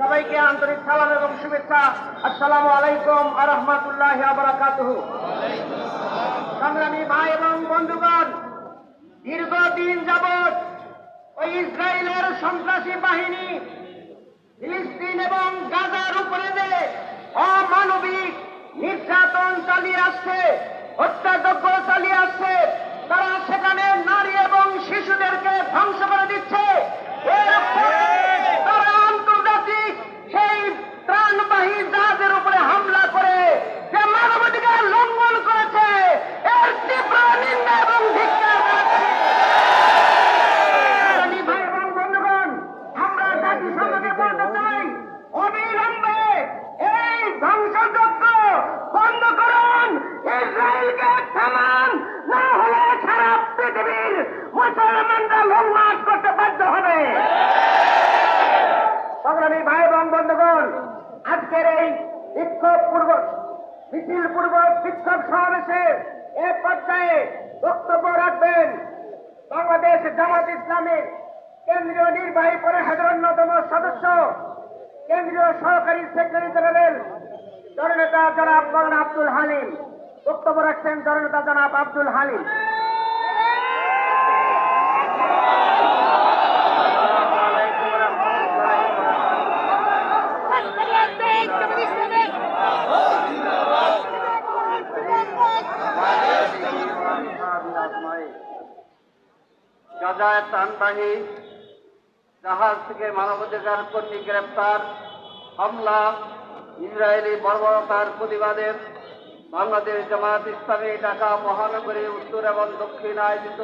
সবাইকে আন্তরিক সালাম এবং শুভেচ্ছা। আসসালামু আলাইকুম আ রহমতুল্লাহ আবরাকাতুহ সংগ্রামী ভাই এবং বন্ধুগণ, দীর্ঘদিন যাবৎ ওই ইসরায়েলের সন্ত্রাসী বাহিনী ফিলিস্তিন এবং গাজার উপরে যে অমানবিক নির্যাতন চালিয়ে আসছে, হত্যাযজ্ঞ চালিয়ে আসছে তারা সেখানে নারী এবং শিশুদেরকে ধ্বংস করে দিচ্ছে এর ফলে তারা আন্তর্জাতিক সেই ত্রাণবাহী জাহাজের উপরে হামলা করে যে মানবাধিকার লঙ্ঘন করেছে এর তীব্র নিন্দা এবং ধিক্কার জানাচ্ছি। সংগ্রামী ভাই এবং বন্ধুগণ, আমরা জাতিসংঘকে বলতে চাই, অবিলম্বে এই ধ্বংসযজ্ঞ বন্ধ করুন, ইসরায়েলকে না হলে সারা পৃথিবীর মুসলমানরা লংমার্চ করতে বাধ্য হবে। সংগ্রামী ভাই এবং বন্ধুগণ, আজকের এই বিক্ষোভ পূর্বক মিছিল পূর্বক বিক্ষোভ সমাবেশে এ পর্যায়ে বক্তব্য রাখবেন বাংলাদেশ জামাত ইসলামের কেন্দ্রীয় নির্বাহী পরিষদের অন্যতম সদস্য, কেন্দ্রীয় সহকারী সেক্রেটারি জেনারেল জননেতা জনাব মৌলানা আব্দুল হালিম। বক্তব্য রাখছেন জননেতা জনাব আব্দুল হালিম। জাহাজ থেকে মানবাধিকার কর্মী গ্রেপ্তার, হামলা, ইসরায়েলি বর্বরতার প্রতিবাদে বাংলাদেশ জামাত ইসলামী ঢাকা মহানগরী উত্তর এবং দক্ষিণ আয়োজিত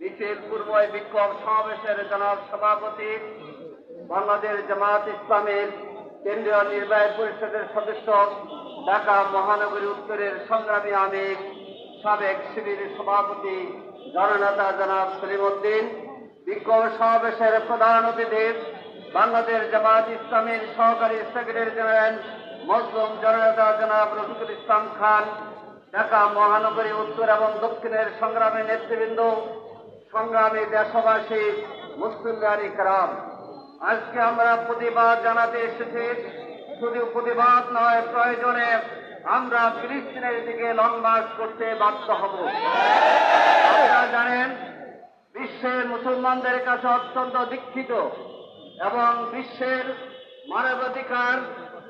মিছিল পূর্ব বিক্ষোভ সমাবেশের জনাব সভাপতি বাংলাদেশ জামায়াত ইসলামের কেন্দ্রীয় নির্বাহী পরিষদের সদস্য ঢাকা মহানগরী উত্তরের সংগ্রামী আমির, সাবেক শিবির সভাপতি জননেতা জনাব সলিমুদ্দিন, বিক্ষোভ সমাবেশের প্রধান অতিথি বাংলাদেশ জামায়াত ইসলামের সহকারী সেক্রেটারি জেনারেল মজলুম জননেতা জনাব রফিকুল ইসলাম খান, ঢাকা মহানগরী উত্তর এবং দক্ষিণের সংগ্রামী নেতৃবৃন্দ, সংগ্রামী দেশবাসী, মুসলিম কারাম। আজকে আমরা প্রতিবাদ জানাতে এসেছি। শুধু প্রতিবাদ নয়, প্রয়োজনে আমরা ফিলিস্তিনের দিকে লং মার্চ করতে বাধ্য হব। আপনারা জানেন, বিশ্বের মুসলমানদের কাছে অত্যন্ত দীক্ষিত এবং বিশ্বের মানবাধিকার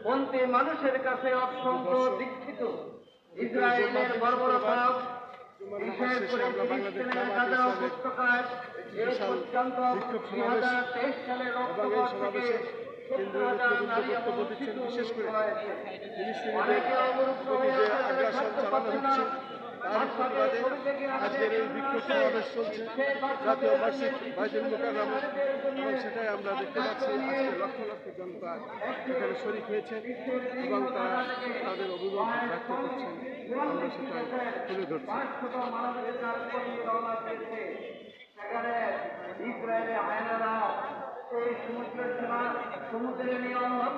পন্থী মানুষের কাছে অত্যন্ত দীক্ষিত। ইসরায়েলের বর্বরতা বিশেষ করে ফিলিস্তিনের গাজা উপত্যকায় এই পর্যন্ত দুই হাজার তেইশ সালের অক্টোবর থেকে বিশেষ করে অনেকে অবরুদ্ধ হয়ে আগ্রাসন চালানো হচ্ছে। তার প্রতিবাদে আজকের এই বিক্ষোভ সমাবেশ জাতীয় বার্ষিক বাইতুল মোকাররমে এবং সেটাই আমরা দেখতে পাচ্ছি। আজকে লক্ষ লক্ষ জনতা এখানে শরিক এবং তারা তাদের অভিমত করছেন। আমরা তুলে ধরছি। সমুদ্রের সীমা সমুদ্রের নিয়ম লঙ্ঘন করে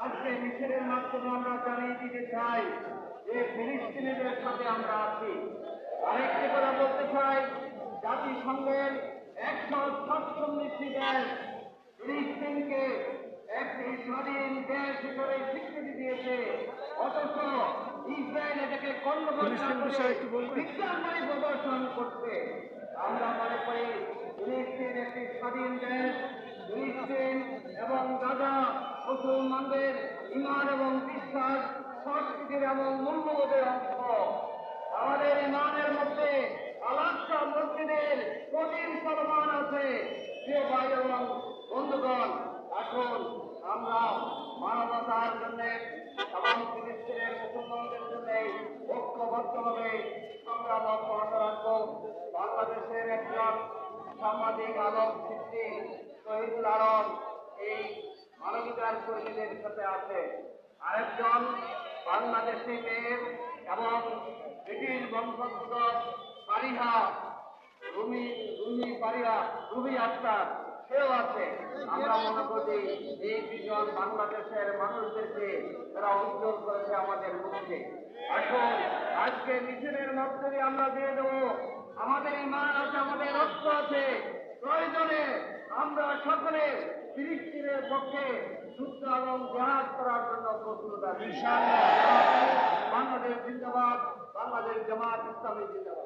আজকে মিছিলের মাধ্যমে আমরা জানিয়ে দিতে চাই যে ফিলিস্তিনিদের সাথে আমরা আছি। আরেকটি কথা বলতে চাই জাতিসংঘের একশো সাতচল্লিশটি দেশ ফিলিস্তিনকে একটি স্বাধীন দেশ হিসেবে স্বীকৃতি দিয়েছে। অথচ ইসরায়েল এটাকে? বিজ্ঞানবাণী প্রদর্শন করছে। আমরা মনে করি ফিলিস্তিন একটি স্বাধীন দেশ ফিলিস্তিন এবং গাজা মুসলমানদের ইমান এবং বিশ্বাস, সংস্কৃতির এবং মূল্যবোধের অংশ। আমাদের ইমানের মধ্যে আলাদা মসজিদের কঠিন চলমান আছে। প্রিয় ভাই এবং বন্ধুগণ এখন আমরা মানবতার জন্য এবং ফিলিস্তিনের মুসলমানদের জন্য ঐক্যবদ্ধভাবে সংগ্রাম অব্যাহত রাখব। বাংলাদেশের একজন সাংবাদিক আলম সৃষ্টি কর্মীদের সাথে আছে। আরেকজন বাংলাদেশি মেয়ে এবং ব্রিটিশ বংশোদ্ভূত পারিহা রুমি রুমি পারিয়া রুবি আক্তার, সেও আছে। আমরা মনে করি এই দুজন বাংলাদেশের মানুষদেরকে তারা উজ্জ্বল করেছে আমাদের মুখে। আসুন, আজকে মিছিলের মধ্যে আমরা দিয়ে দেবো। আমাদের ইমান আছে, আমাদের রক্ত আছে। প্রয়োজনে আমরা সকলে ফিলিস্তিনের পক্ষে যুদ্ধ এবং জাহাজ করার জন্য প্রস্তুত আছে। বাংলাদেশ জিন্দাবাদ বাংলাদেশ জামাত ইসলামী জিন্দাবাদ।